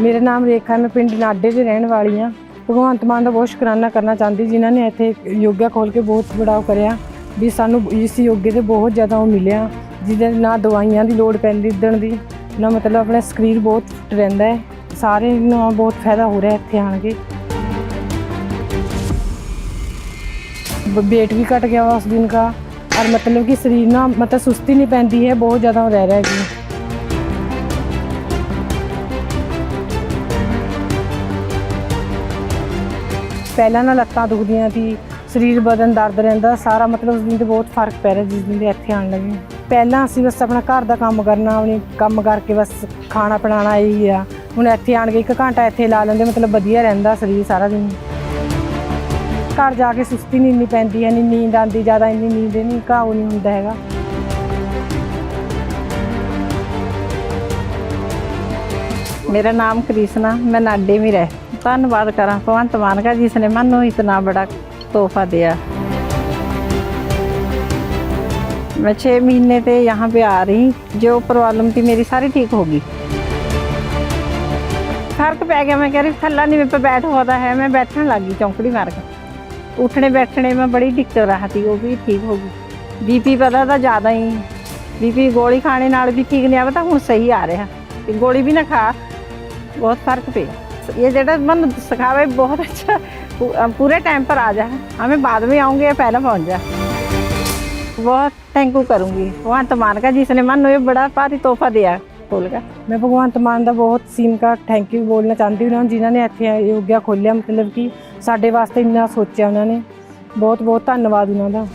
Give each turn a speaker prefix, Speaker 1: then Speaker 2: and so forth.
Speaker 1: ਮੇਰਾ ਨਾਮ ਰੇਖਾ ਹੈ ਮੈਂ ਪਿੰਡ ਨਾਡੇ ਦੀ ਰਹਿਣ ਵਾਲੀ ਹਾਂ ਭਗਵੰਤ ਮਾਨ ਦਾ ਬਹੁਤ ਸ਼ੁਕਰਾਨਾ ਕਰਨਾ ਚਾਹੁੰਦੀ ਜਿਨ੍ਹਾਂ ਨੇ ਇੱਥੇ ਯੋਗਾ ਖੋਲ ਕੇ ਬਹੁਤ ਬੜਾ ਕਰਿਆ ਵੀ ਸਾਨੂੰ ਇਸ ਯੋਗੇ ਤੇ ਬਹੁਤ ਜ਼ਿਆਦਾ ਉਹ ਮਿਲਿਆ ਜਿਹਦੇ ਨਾ ਦਵਾਈਆਂ ਦੀ ਲੋੜ ਪੈਂਦੀ ਇੱਦਣ ਦੀ ਨਾ ਮਤਲਬ ਆਪਣਾ ਸਰੀਰ ਬਹੁਤ ਫਿੱਟ ਰਹਿੰਦਾ ਹੈ ਸਾਰੇ ਨੂੰ ਬਹੁਤ ਫਾਇਦਾ ਹੋ ਰਿਹਾ ਇੱਥੇ ਆਣ ਕੇ वेट भी कट गया हुआ उस दिन का और मतलब कि शरीर ना मतलब सुस्ती नहीं पैंदी है बहुत ज़्यादा रह रहा है कि ਪਹਿਲਾਂ ਨਾਲ ਲੱਤਾਂ ਦੁਖਦੀਆਂ ਸੀ, ਸਰੀਰ ਬਦਨ ਦਰਦ ਰਹਿੰਦਾ, ਸਾਰਾ ਮਤਲਬ ਉਸ ਦਿਨ ਤੇ ਬਹੁਤ ਫ਼ਰਕ ਪੈ ਰਿਹਾ ਜਿਸ ਦਿਨ ਦੇ ਇੱਥੇ ਆਣ ਲੱਗੇ ਪਹਿਲਾਂ ਅਸੀਂ ਬਸ ਆਪਣਾ ਘਰ ਦਾ ਕੰਮ ਕਰਨਾ, ਆਪਣੀ ਕੰਮ ਕਰਕੇ ਬਸ ਖਾਣਾ ਪਣਾਣਾ ਇਹੀ ਆ। ਹੁਣ ਇੱਥੇ ਆਣ ਕੇ ਇੱਕ ਘੰਟਾ ਇੱਥੇ ਲਾ ਲੈਂਦੇ, ਮਤਲਬ ਵਧੀਆ ਰਹਿੰਦਾ ਸਰੀਰ ਸਾਰਾ ਦਿਨ। ਘਰ ਜਾ ਕੇ ਸੁਸਤੀ ਨਹੀਂ ਇੰਨੀ ਪੈਂਦੀ ਹੈ ਨਹੀਂ ਨੀਂਦ ਆਂਦੀ ਜ਼ਿਆਦਾ ਇੰਨੀ ਨੀਂਦ ਨਹੀਂ ਘਾਉ ਨਹੀਂ ਹੁੰਦਾ ਹੈਗਾ।
Speaker 2: ਮੇਰਾ ਨਾਮ ਕ੍ਰਿਸ਼ਨਾ, ਮੈਂ ਨਾਡੇ ਵੀ ਰਹਿ रह धन्यवाद करा भगवंत मान का जिसने मनु इतना बड़ा तोहफा दिया मैं छः महीने से यहाँ पे आ रही जो प्रॉब्लम थी मेरी सारी ठीक होगी फर्क पै गया मैं कह रही थल्ला नहीं मेरे पे बैठ होता है मैं बैठने लगी चौंकड़ी मार के उठने बैठने में बड़ी दिक्कत रहा थी वो भी ठीक होगी बीपी पता था ज़्यादा ही बीपी गोली खाने नाल भी ठीक नहीं आता हूँ सही आ रहा ਤੇ ਗੋਲੀ ਵੀ ਨਾ ਖਾ ਬਹੁਤ ਫਰਕ ਪਿਆ ये जेड़ा मन सिखावे बहुत अच्छा पू- अ, पूरे टाइम पर आ जा हमें बाद में आऊँगे या पहले पहुँच जा बहुत थैंक यू करूँगी भगवान मान का जिसने मन ये बड़ा भारी तोहफा दिया खोल का
Speaker 1: ਮੈਂ ਭਗਵੰਤ ਮਾਨ ਦਾ ਬਹੁਤ ਸੀਮ ਕਾ ਥੈਂਕ ਯੂ ਬੋਲਣਾ ਚਾਹੁੰਦੀ ਉਹਨਾਂ ਨੂੰ ਜਿਨ੍ਹਾਂ ਨੇ ਇੱਥੇ ਯੋਗਾ ਖੋਲ੍ਹਿਆ ਮਤਲਬ ਕਿ ਸਾਡੇ ਵਾਸਤੇ ਇੰਨਾ ਸੋਚਿਆ ਉਹਨਾਂ ਨੇ ਬਹੁਤ ਬਹੁਤ ਧੰਨਵਾਦ ਉਹਨਾਂ ਦਾ